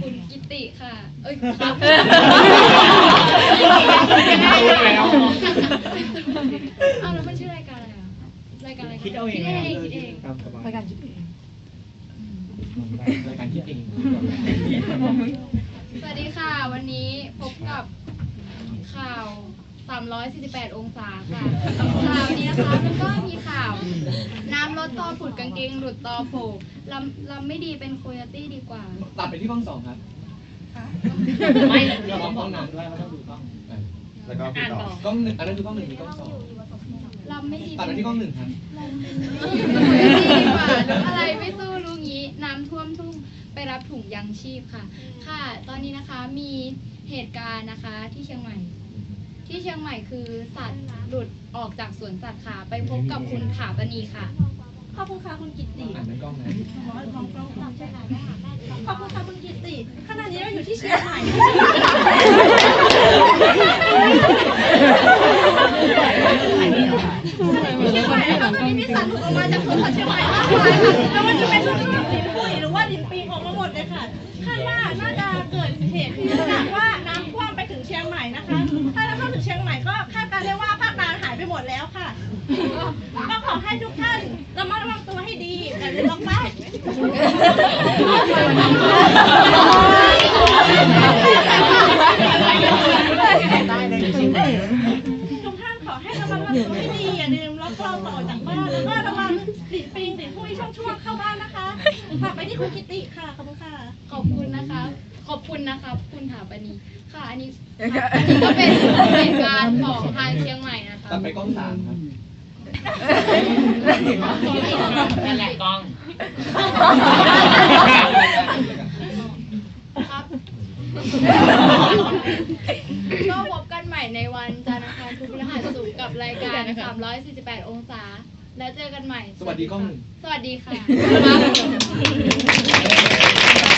คุณกิติค่ะ เอ้ยครับแล้ว อ้าวแล้วมันชื่อรายการอะไรอะ รายการอะไระคิดเอาเองคิดเองคิดเองครับสบายรายการคิดเองรายการคิดเองสวัสดีค่ะ วันนี้พบกับข่าว 348 องศาค่ะข่าวนี้นะคะมันก็มีข่าว น้ำลดตอผุดกางเกงหลุดตอโผล่ลำลำไม่ดีเป็นโคโยตี้ดีกว่า ตัดไปที่กล้องสองครับไม่เราต้องกล้องหนังด้วยเราต้องดูกล้องเออแล้วก็พูดต่อกล้องหนึ่งอันนั้นคือกล้องหนึ่งมีกล้องสองลำไม่ดีตัดไปที่กล้องหนึ่งครับดีกว่ารู้อะไรไม่สู้รู้งี้ น้ำท่วมทุ่งไปรับถุงยังชีพค่ะ ค่ะ ตอนนี้นะคะมีเหตุการณ์นะคะที่เชียงใหม่ ที่เชียงใหม่คือสัตว์หลุดออกจากสวนสัตว์ค่ะ ไปพบกับคุณถาปณีค่ะ ขอบคุณค่ะคุณกิตติ อ่านในกล้องนะขอบคุณค่ะคุณกิตติขณะนี้เราอยู่ที่เชียงใหม่ เชียงใหม่นะคะตอนนี้มีสัตว์หลุดออกมาจากสวนสัตว์เชียงใหม่มากมายค่ะแล้วมันจะเป็นพวกลินปุยหรือว่าลินปิงออกมาหมดเลยค่ะ คาดว่าน่าจะเกิดเหตุเนื่องจากว่าน้ำท่วมไปถึ งเชียงใหม่นะคะ ถ้าน้ำท่วมถึงเชียงใหม่ก็คาดการณ์ได้ว่าภาคกลางหายไปหมดแล้วค่ะ ก็ขอให้ทุกท่านระมัดระวังตัวให้ดีอย่าลืมล็อกบ้านทุกท่านขอให้ระมัดระวังตัวให้ดีอย่าลืมล็อกเราต่อจากบ้านแล้วก็ระวังติดปิงติดผู้ช่วงช่วงเข้าบ้านนะคะฝากไปที่คุณกิติค่ะขอบคุณค่ะ ขอบคุณนะคะ ขอบคุณนะคะคุณถาปณีค่ะ อันนี้อันนี้ก็เป็นเหตุการณ์ของทางเชียงใหม่นะคะ ตัดไปกล้องสามครับ นั่นแหละกล้อง ครับ ก็พบกันใหม่ในวันจันทร์อังคารพุธพฤหัสศุกร์กับรายการ 348 องศา แล้วเจอกันใหม่ สวัสดีกล้องหนึ่ง สวัสดีค่ะ